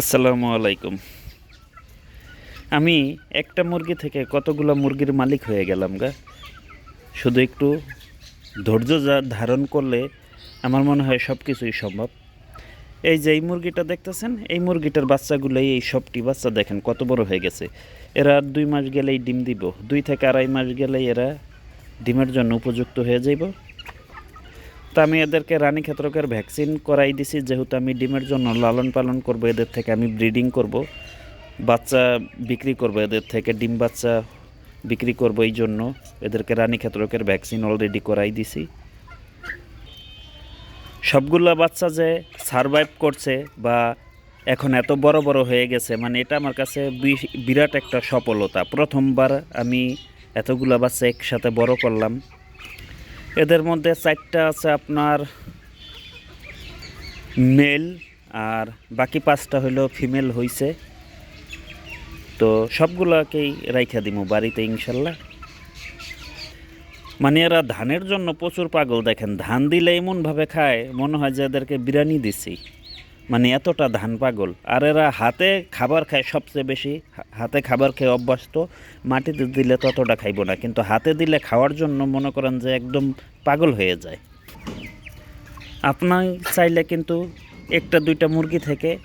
আসসালামু আলাইকুম। আমি একটা মুরগি থেকে কতগুলো মুরগির মালিক হয়ে গেলাম গা। শুধু একটু ধৈর্য ধারণ করলে আমার মনে হয় সব কিছুই সম্ভব। এই যে এই মুরগিটা দেখতেছেন, এই মুরগিটার বাচ্চাগুলোই এই সবটি বাচ্চা দেখেন কত বড় হয়ে গেছে। এরা দুই মাস গেলেই ডিম দিব, দুই থেকে আড়াই মাস গেলেই এরা ডিমের জন্য উপযুক্ত হয়ে যাইব। তো আমি এদেরকে রানী ক্ষেত্রকের ভ্যাকসিন করাই দিছি, যেহেতু আমি ডিমের জন্য লালন পালন করব, এদের থেকে আমি ব্রিডিং করব, বাচ্চা বিক্রি করব, এদের থেকে ডিম বাচ্চা বিক্রি করব, এই জন্য এদেরকে রানী ক্ষেত্রকের ভ্যাকসিন অলরেডি করাই দিছি। সবগুলা বাচ্চা যে সারভাইভ করছে বা এখন এত বড় বড় হয়ে গেছে মানে এটা আমার কাছে বিরাট একটা সফলতা। প্রথমবার আমি এতগুলা বাচ্চা একসাথে বড় করলাম। এদের মধ্যে চারটা আছে আপনার মেল আর বাকি পাঁচটা হলো ফিমেল হইছে। তো সবগুলোকেই রাইখা দিব বাড়িতে ইনশাল্লাহ। মানে এরা ধানের জন্য প্রচুর পাগল, দেখেন, ধান দিলে এমনভাবে খায়, মনে হয় যে এদেরকে বিরিয়ানি দিছি। মানে এতটা ধান পাগল। আর এরা হাতে খাবার খায় সবচেয়ে বেশি। হাতে খাবার খেয়ে অভ্যস্ত। মাটিতে দিলে ততটা খাইব না। কিন্তু হাতে দিলে খাওয়ার জন্য মনে করেন যে একদম পাগল হয়ে যায়। আপনার চাইলে কিন্তু একটা দুইটা মুরগি থেকে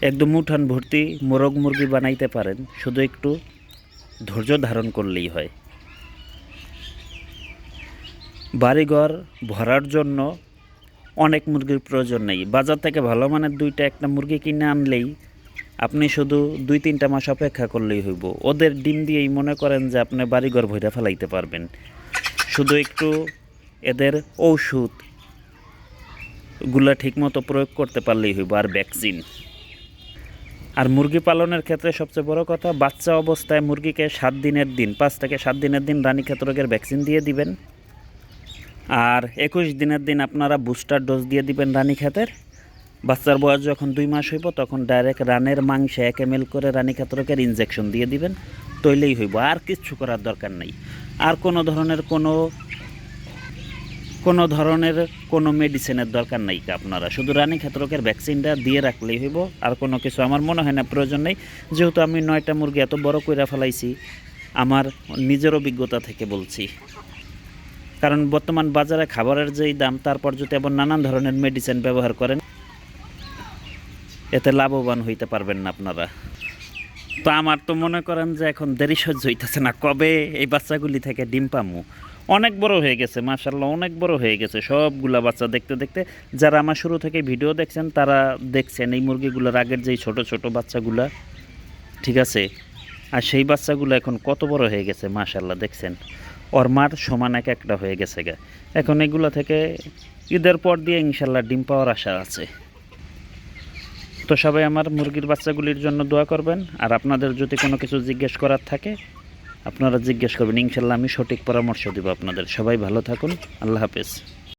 একদম উঠান ভর্তি মোরগ মুরগি বানাইতে পারেন। শুধু একটু ধৈর্য ধারণ করলেই হয়। বাড়িঘর ভরার জন্য অনেক মুরগির প্রয়োজন নেই। বাজার থেকে ভালো মানের দুইটা একটা মুরগি কিনে আনলেই আপনি শুধু দুই, তিনটা মাস অপেক্ষা করলেই হইব। ওদের ডিম দিয়েই মনে করেন যে আপনি বাড়িঘর ভইরা ফেলাইতে পারবেন। শুধু একটু এদের ঔষধগুলা ঠিকমতো প্রয়োগ করতে পারলেই হইব আর ভ্যাকসিন আর মুরগি পালনের ক্ষেত্রে সবচেয়ে বড় কথা, বাচ্চা অবস্থায় মুরগিকে সাত দিনের দিন, পাঁচ থেকে সাত দিনের দিন রানীক্ষেত রোগের ভ্যাকসিন দিয়ে দিবেন। আর একুশ দিনের দিন আপনারা বুস্টার ডোজ দিয়ে দিবেন রানীক্ষেতের। বাচ্চার বয়স যখন দুই মাস হইব, তখন ডাইরেক্ট রানের মাংসে এক এম করে রানী রোগের ইনজেকশন দিয়ে দিবেন, তৈলেই হইব, আর কিচ্ছু করার দরকার নেই। আর কোনো ধরনের কোনো কোনো ধরনের কোনো মেডিসিনের দরকার নেই আপনারা। শুধু রানী ক্ষেত্রকের ভ্যাকসিনটা দিয়ে রাখলেই হইব, আর কোনো কিছু আমার মনে হয় না, প্রয়োজন নেই। যেহেতু আমি নয়টা মুরগি এত বড় কইরা ফেলাইছি, আমার নিজের অভিজ্ঞতা থেকে বলছি। কারণ বর্তমান বাজারে খাবারের যেই দাম, তারপর যদি আবার নানান ধরনের মেডিসিন ব্যবহার করেন, এতে লাভবান হইতে পারবেন না আপনারা। তো আমার তো মনে করেন যে এখন দেরি সহ্য হইতেছে না, কবে এই বাচ্চাগুলি থেকে ডিম পামু? অনেক বড় হয়ে গেছে মাশাল্লাহ অনেক বড় হয়ে গেছে। সবগুলা বাচ্চা দেখতে দেখতে, যারা আমার শুরু থেকে ভিডিও দেখছেন, তারা দেখছেন এই মুরগিগুলোর আগের যেই ছোট ছোট বাচ্চাগুলা, ঠিক আছে? আর সেই বাচ্চাগুলো এখন কত বড় হয়ে গেছে মাশাল্লাহ দেখছেন? ওর মার সমান এক একটা হয়ে গেছে গা। এখন এগুলো থেকে ঈদের পর দিয়ে ইনশাল্লাহ ডিম পাওয়ার আশা আছে। তো সবাই আমার মুরগির বাচ্চাগুলির জন্য দোয়া করবেন, আর আপনাদের যদি কোনো কিছু জিজ্ঞেস করার থাকে, আপনারা জিজ্ঞেস করবেন ইনশাল্লাহ আমি সঠিক পরামর্শ দেবো আপনাদের। সবাই ভালো থাকুন, আল্লাহ হাফেজ।